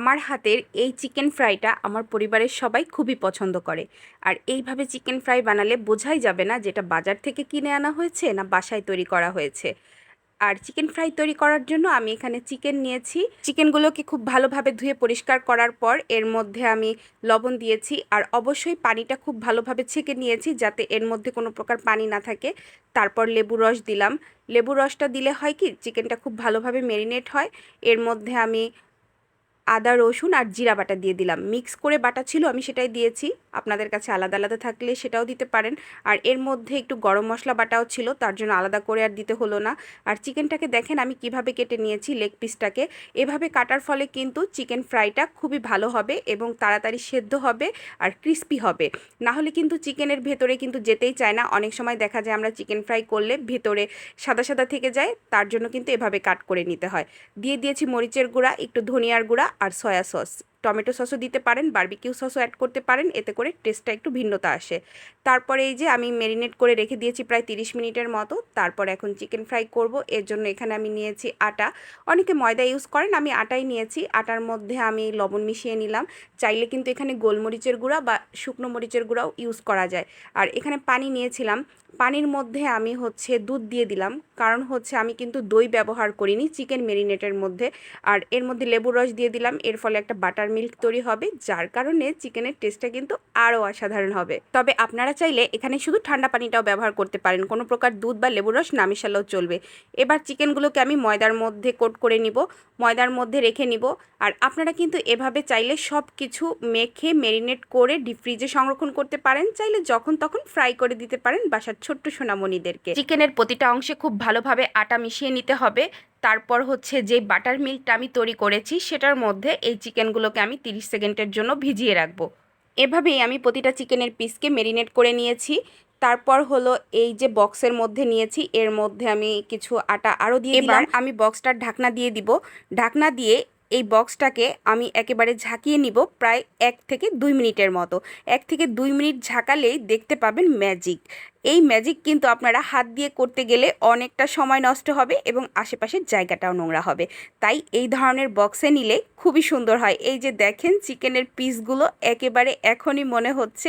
আমার হাতের এই চিকেন ফ্রাইটা আমার পরিবারের সবাই খুবই পছন্দ করে। আর এইভাবে চিকেন ফ্রাই বানালে বোঝাই যাবে না যেটা বাজার থেকে কিনে আনা হয়েছে না বাসায় তৈরি করা হয়েছে। আর চিকেন ফ্রাই তৈরি করার জন্য আমি এখানে চিকেন নিয়েছি। চিকেনগুলোকে খুব ভালোভাবে ধুয়ে পরিষ্কার করার পর এর মধ্যে আমি লবণ দিয়েছি আর অবশ্যই পানিটা খুব ভালোভাবে ছেঁকে নিয়েছি যাতে এর মধ্যে কোনো প্রকার পানি না থাকে। তারপর লেবু রস দিলাম। লেবু রসটা দিলে হয় কি, চিকেনটা খুব ভালোভাবে মেরিনেট হয়। এর মধ্যে আমি আদা, রসুন আর জিরা বাটা দিয়ে দিলাম। মিক্স করে বাটা ছিল, আমি সেটাই দিয়েছি। আপনাদের কাছে আলাদা আলাদা থাকলে সেটাও দিতে পারেন। আর এর মধ্যে একটু গরম মশলা বাটাও ছিল, তার জন্য আলাদা করে আর দিতে হলো না। আর চিকেনটাকে দেখেন, আমি কীভাবে কেটে নিয়েছি লেগ পিসটাকে এভাবে কাটার ফলে কিন্তু চিকেন ফ্রাইটা খুবই ভালো হবে এবং তাড়াতাড়ি সেদ্ধ হবে আর ক্রিস্পি হবে। না হলে কিন্তু চিকেনের ভেতরে কিন্তু যেতেই চায় না। অনেক সময় দেখা যায় আমরা চিকেন ফ্রাই করলে ভেতরে সাদা সাদা থেকে যায়, তার জন্য কিন্তু এভাবে কাট করে নিতে হয়। দিয়ে দিয়েছি মরিচের গুঁড়া, একটু ধনিয়ার গুঁড়া আর সয়া সস। টমেটো সসও দিতে পারেন, বার্বিকিউ সসও অ্যাড করতে পারেন, এতে করে টেস্টটা একটু ভিন্নতা আসে। তারপরে এই যে আমি ম্যারিনেট করে রেখে দিয়েছি প্রায় তিরিশ মিনিটের মতো, তারপর এখন চিকেন ফ্রাই করব। এর জন্য এখানে আমি নিয়েছি আটা। অনেকে ময়দা ইউজ করেন, আমি আটাই নিয়েছি। আটার মধ্যে আমি লবণ মিশিয়ে নিলাম। চাইলে কিন্তু এখানে গোলমরিচের গুঁড়া বা শুকনো মরিচের গুঁড়াও ইউজ করা যায়। আর এখানে পানি নিয়েছিলাম। পানির মধ্যে আমি হচ্ছে দুধ দিয়ে দিলাম। কারণ হচ্ছে আমি কিন্তু দই ব্যবহার করিনি চিকেন মেরিনেটের মধ্যে। আর এর মধ্যে লেবুর রস দিয়ে দিলাম। এর ফলে একটা বাটার মিল্ক তৈরি হবে, যার কারণে চিকেনের টেস্টটা কিন্তু আরও অসাধারণ হবে। তবে আপনারা চাইলে এখানে শুধু ঠান্ডা পানিটাও ব্যবহার করতে পারেন, কোনো প্রকার দুধ বা লেবুর রস না মিশালেও চলবে। এবার চিকেনগুলোকে আমি ময়দার মধ্যে কোট করে নিব, ময়দার মধ্যে রেখে নিব, আর আপনারা কিন্তু এভাবে চাইলে সব কিছু মেখে মেরিনেট করে ডিপ ফ্রিজে সংরক্ষণ করতে পারেন, চাইলে যখন তখন ফ্রাই করে দিতে পারেন বাসার ছোট্ট সোনামণিদেরকে। চিকেনের প্রতিটা অংশে খুব ভালোভাবে আটা মিশিয়ে নিতে হবে তারপর হচ্ছে যে বাটার মিল্কটা আমি তৈরি করেছি সেটার মধ্যে এই চিকেনগুলোকে আমি 30 সেকেন্ডের জন্য ভিজিয়ে রাখব। এভাবেই আমি প্রতিটা চিকেনের পিসকে মেরিনেট করে নিয়েছি। তারপর হলো এই যে বক্সের মধ্যে নিয়েছি এর মধ্যে আমি কিছু আটা আরও দিয়ে এবার আমি বক্সটার ঢাকনা দিয়ে দিব। ঢাকনা দিয়ে এই বক্সটাকে আমি একেবারে ঝাঁকিয়ে নিব প্রায় এক থেকে দুই মিনিটের মতো। এক থেকে দুই মিনিট ঝাঁকালেই দেখতে পাবেন ম্যাজিক। এই ম্যাজিক কিন্তু আপনারা হাত দিয়ে করতে গেলে অনেকটা সময় নষ্ট হবে এবং আশেপাশের জায়গাটাও নোংরা হবে। তাই এই ধরনের বক্সে নিলে খুবই সুন্দর হয়। এই যে দেখেন চিকেনের পিসগুলো একেবারে এখনই মনে হচ্ছে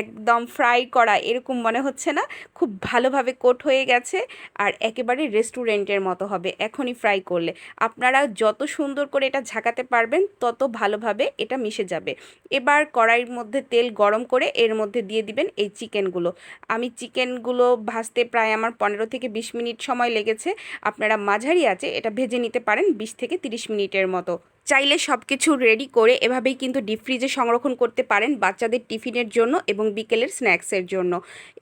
একদম ফ্রাই করা, এরকম মনে হচ্ছে না। খুব ভালোভাবে কোট হয়ে গেছে আর একেবারে রেস্টুরেন্টের মতো হবে এখনই ফ্রাই করলে। আপনারা যত সুন্দর করে এটা ঝাঁকাতে পারবেন, তত ভালোভাবে এটা মিশে যাবে। এবার কড়াইয়ের মধ্যে তেল গরম করে এর মধ্যে দিয়ে দিবেন এই চিকেনগুলো আমি চিকেনগুলো ভাজতে প্রায় আমার পনেরো থেকে বিশ মিনিট সময় লেগেছে। আপনারা মাঝারি আছে, এটা ভেজে নিতে পারেন বিশ থেকে তিরিশ মিনিটের মতো। চাইলে সব কিছু রেডি করে এভাবেই কিন্তু ডিপ ফ্রিজে সংরক্ষণ করতে পারেন বাচ্চাদের টিফিনের জন্য এবং বিকেলের স্ন্যাক্সের জন্য।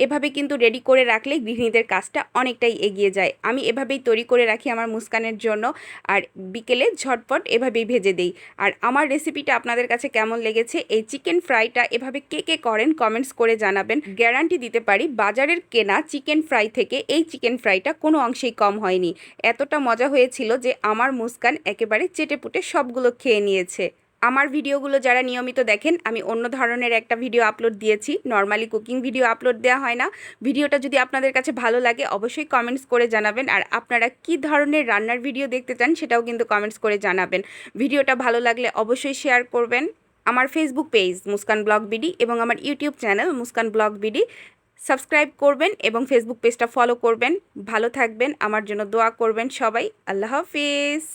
এভাবে কিন্তু রেডি করে রাখলে গৃহিণীদের কাজটা অনেকটাই এগিয়ে যায়। আমি এভাবেই তৈরি করে রাখি আমার মুস্কানের জন্য আর বিকেলে ঝটপট এভাবেই ভেজে দেই। আর আমার রেসিপিটা আপনাদের কাছে কেমন লেগেছে, এই চিকেন ফ্রাইটা এভাবে কে কে করেন কমেন্টস করে জানাবেন। গ্যারান্টি দিতে পারি বাজারের কেনা চিকেন ফ্রাই থেকে এই চিকেন ফ্রাইটা কোনো অংশেই কম হয়নি। এতটা মজা হয়েছিল যে আমার মুস্কান একেবারে চেটেপুটে সবগুলো খেয়ে নিয়েছে। আমার ভিডিওগুলো যারা নিয়মিত দেখেন, আমি অন্য ধরনের একটা ভিডিও আপলোড দিয়েছি। নর্মালি কুকিং ভিডিও আপলোড দেওয়া হয় না। ভিডিওটা যদি আপনাদের কাছে ভালো লাগে, অবশ্যই কমেন্টস করে জানাবেন। আর আপনারা কি ধরনের রান্নার ভিডিও দেখতে চান, সেটাও কিন্তু কমেন্টস করে জানাবেন। ভিডিওটা ভালো লাগলে অবশ্যই শেয়ার করবেন। আমার Facebook page Muskan blog BD এবং আমার YouTube channel Muskan blog BD subscribe করবেন এবং ফেসবুক পেজটা ফলো করবেন। ভালো থাকবেন। আমার জন্য দোয়া করবেন সবাই। আল্লাহ হাফিজ।